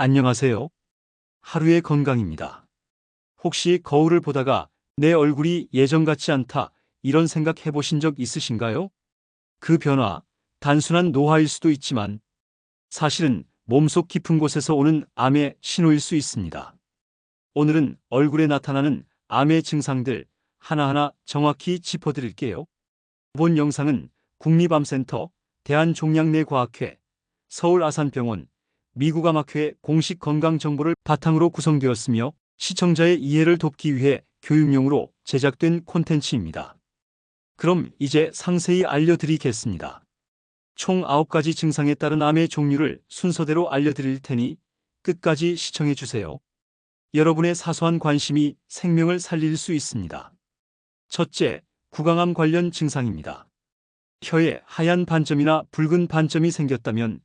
안녕하세요. 하루의 건강입니다. 혹시 거울을 보다가 내 얼굴이 예전 같지 않다 이런 생각 해보신 적 있으신가요? 그 변화, 단순한 노화일 수도 있지만 사실은 몸속 깊은 곳에서 오는 암의 신호일 수 있습니다. 오늘은 얼굴에 나타나는 암의 증상들 하나하나 정확히 짚어드릴게요. 본 영상은 국립암센터, 대한종양내과학회, 서울아산병원, 미국 암학회 공식 건강 정보를 바탕으로 구성되었으며 시청자의 이해를 돕기 위해 교육용으로 제작된 콘텐츠입니다. 그럼 이제 상세히 알려드리겠습니다. 총 9가지 증상에 따른 암의 종류를 순서대로 알려드릴 테니 끝까지 시청해주세요. 여러분의 사소한 관심이 생명을 살릴 수 있습니다. 첫째, 구강암 관련 증상입니다. 혀에 하얀 반점이나 붉은 반점이 생겼다면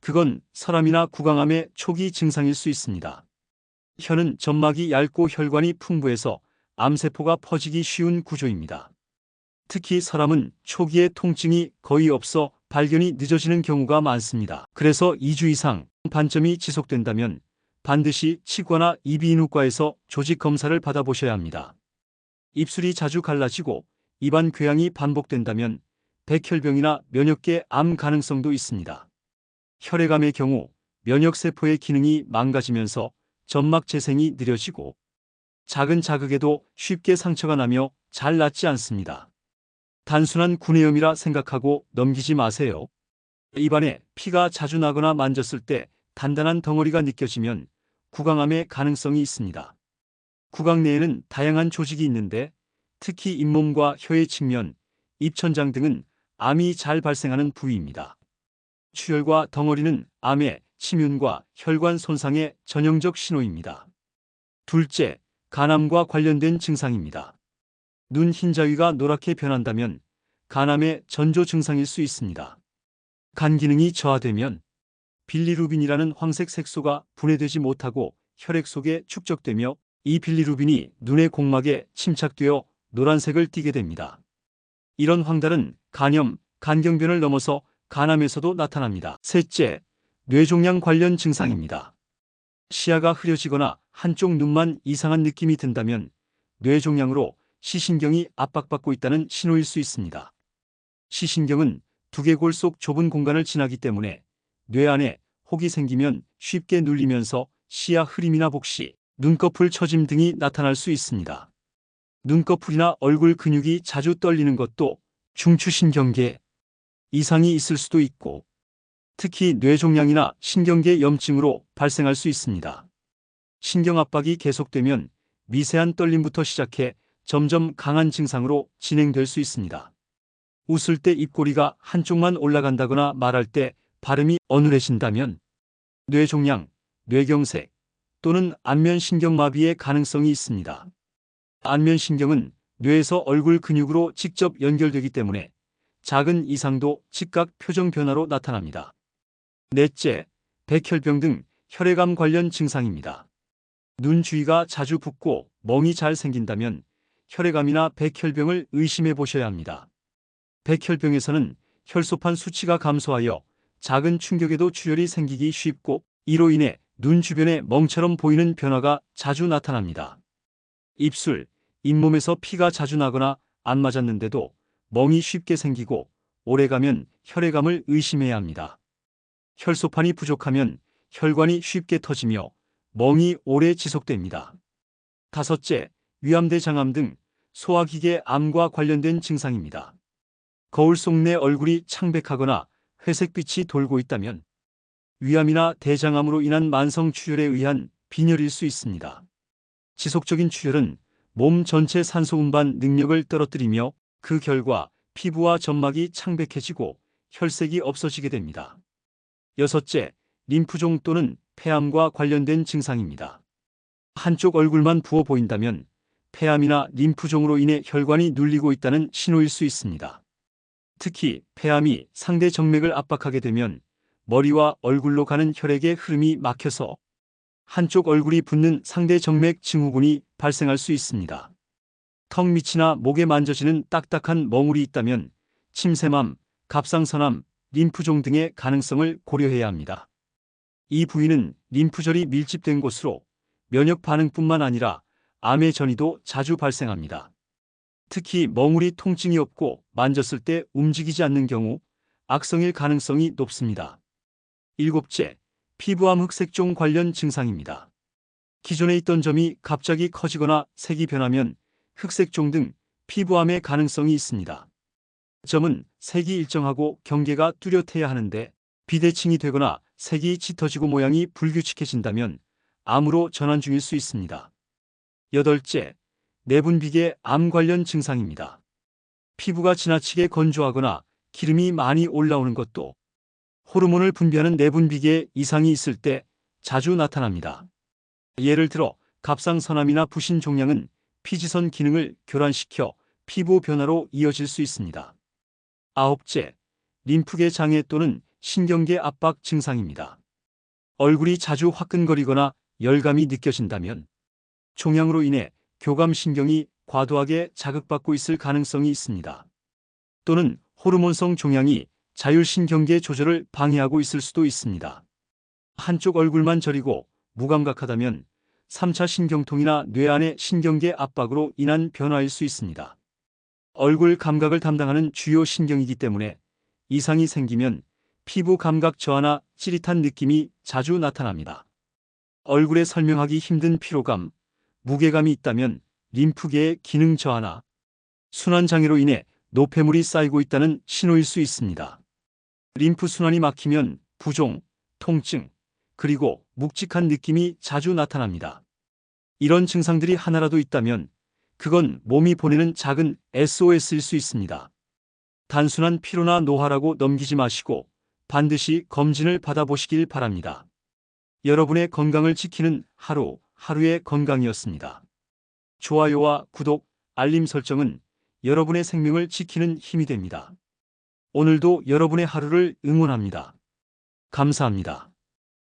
그건 설암이나 구강암의 초기 증상일 수 있습니다. 혀는 점막이 얇고 혈관이 풍부해서 암세포가 퍼지기 쉬운 구조입니다. 특히 설암은 초기에 통증이 거의 없어 발견이 늦어지는 경우가 많습니다. 그래서 2주 이상 반점이 지속된다면 반드시 치과나 이비인후과에서 조직 검사를 받아보셔야 합니다. 입술이 자주 갈라지고 입안 궤양이 반복된다면 백혈병이나 면역계 암 가능성도 있습니다. 혈액암의 경우 면역세포의 기능이 망가지면서 점막 재생이 느려지고 작은 자극에도 쉽게 상처가 나며 잘 낫지 않습니다. 단순한 구내염이라 생각하고 넘기지 마세요. 입안에 피가 자주 나거나 만졌을 때 단단한 덩어리가 느껴지면 구강암의 가능성이 있습니다. 구강 내에는 다양한 조직이 있는데 특히 잇몸과 혀의 측면, 입천장 등은 암이 잘 발생하는 부위입니다. 출혈과 덩어리는 암의 침윤과 혈관 손상의 전형적 신호입니다. 둘째, 간암과 관련된 증상입니다. 눈 흰자위가 노랗게 변한다면 간암의 전조 증상일 수 있습니다. 간 기능이 저하되면 빌리루빈이라는 황색 색소가 분해되지 못하고 혈액 속에 축적되며 이 빌리루빈이 눈의 공막에 침착되어 노란색을 띠게 됩니다. 이런 황달은 간염, 간경변을 넘어서 간암에서도 나타납니다. 셋째, 뇌종양 관련 증상입니다. 시야가 흐려지거나 한쪽 눈만 이상한 느낌이 든다면 뇌종양으로 시신경이 압박받고 있다는 신호일 수 있습니다. 시신경은 두개골 속 좁은 공간을 지나기 때문에 뇌 안에 혹이 생기면 쉽게 눌리면서 시야 흐림이나 복시, 눈꺼풀 처짐 등이 나타날 수 있습니다. 눈꺼풀이나 얼굴 근육이 자주 떨리는 것도 중추신경계 이상이 있을 수도 있고 특히 뇌종양이나 신경계 염증으로 발생할 수 있습니다. 신경 압박이 계속되면 미세한 떨림부터 시작해 점점 강한 증상으로 진행될 수 있습니다. 웃을 때 입꼬리가 한쪽만 올라간다거나 말할 때 발음이 어눌해진다면 뇌종양, 뇌경색 또는 안면신경마비의 가능성이 있습니다. 안면신경은 뇌에서 얼굴 근육으로 직접 연결되기 때문에 작은 이상도 즉각 표정 변화로 나타납니다. 넷째, 백혈병 등 혈액암 관련 증상입니다. 눈 주위가 자주 붓고 멍이 잘 생긴다면 혈액암이나 백혈병을 의심해 보셔야 합니다. 백혈병에서는 혈소판 수치가 감소하여 작은 충격에도 출혈이 생기기 쉽고 이로 인해 눈 주변에 멍처럼 보이는 변화가 자주 나타납니다. 입술, 잇몸에서 피가 자주 나거나 안 맞았는데도 멍이 쉽게 생기고 오래가면 혈액암을 의심해야 합니다. 혈소판이 부족하면 혈관이 쉽게 터지며 멍이 오래 지속됩니다. 다섯째, 위암대장암 등 소화기계 암과 관련된 증상입니다. 거울 속 내 얼굴이 창백하거나 회색빛이 돌고 있다면 위암이나 대장암으로 인한 만성 출혈에 의한 빈혈일 수 있습니다. 지속적인 출혈은 몸 전체 산소 운반 능력을 떨어뜨리며 그 결과 피부와 점막이 창백해지고 혈색이 없어지게 됩니다. 여섯째, 림프종 또는 폐암과 관련된 증상입니다. 한쪽 얼굴만 부어 보인다면 폐암이나 림프종으로 인해 혈관이 눌리고 있다는 신호일 수 있습니다. 특히 폐암이 상대 정맥을 압박하게 되면 머리와 얼굴로 가는 혈액의 흐름이 막혀서 한쪽 얼굴이 붓는 상대 정맥 증후군이 발생할 수 있습니다. 턱 밑이나 목에 만져지는 딱딱한 멍울이 있다면 침샘암, 갑상선암, 림프종 등의 가능성을 고려해야 합니다. 이 부위는 림프절이 밀집된 곳으로 면역 반응뿐만 아니라 암의 전이도 자주 발생합니다. 특히 멍울이 통증이 없고 만졌을 때 움직이지 않는 경우 악성일 가능성이 높습니다. 일곱째, 피부암 흑색종 관련 증상입니다. 기존에 있던 점이 갑자기 커지거나 색이 변하면 흑색종 등 피부암의 가능성이 있습니다. 점은 색이 일정하고 경계가 뚜렷해야 하는데 비대칭이 되거나 색이 짙어지고 모양이 불규칙해진다면 암으로 전환 중일 수 있습니다. 여덟째, 내분비계 암 관련 증상입니다. 피부가 지나치게 건조하거나 기름이 많이 올라오는 것도 호르몬을 분비하는 내분비계에 이상이 있을 때 자주 나타납니다. 예를 들어 갑상선암이나 부신 종양은 피지선 기능을 교란시켜 피부 변화로 이어질 수 있습니다. 아홉째, 림프계 장애 또는 신경계 압박 증상입니다. 얼굴이 자주 화끈거리거나 열감이 느껴진다면 종양으로 인해 교감신경이 과도하게 자극받고 있을 가능성이 있습니다. 또는 호르몬성 종양이 자율신경계 조절을 방해하고 있을 수도 있습니다. 한쪽 얼굴만 저리고 무감각하다면 3차 신경통이나 뇌 안의 신경계 압박으로 인한 변화일 수 있습니다. 얼굴 감각을 담당하는 주요 신경이기 때문에 이상이 생기면 피부 감각 저하나 찌릿한 느낌이 자주 나타납니다. 얼굴에 설명하기 힘든 피로감, 무게감이 있다면 림프계의 기능 저하나 순환 장애로 인해 노폐물이 쌓이고 있다는 신호일 수 있습니다. 림프 순환이 막히면 부종, 통증, 그리고 묵직한 느낌이 자주 나타납니다. 이런 증상들이 하나라도 있다면 그건 몸이 보내는 작은 SOS일 수 있습니다. 단순한 피로나 노화라고 넘기지 마시고 반드시 검진을 받아보시길 바랍니다. 여러분의 건강을 지키는 하루, 하루의 건강이었습니다. 좋아요와 구독, 알림 설정은 여러분의 생명을 지키는 힘이 됩니다. 오늘도 여러분의 하루를 응원합니다. 감사합니다.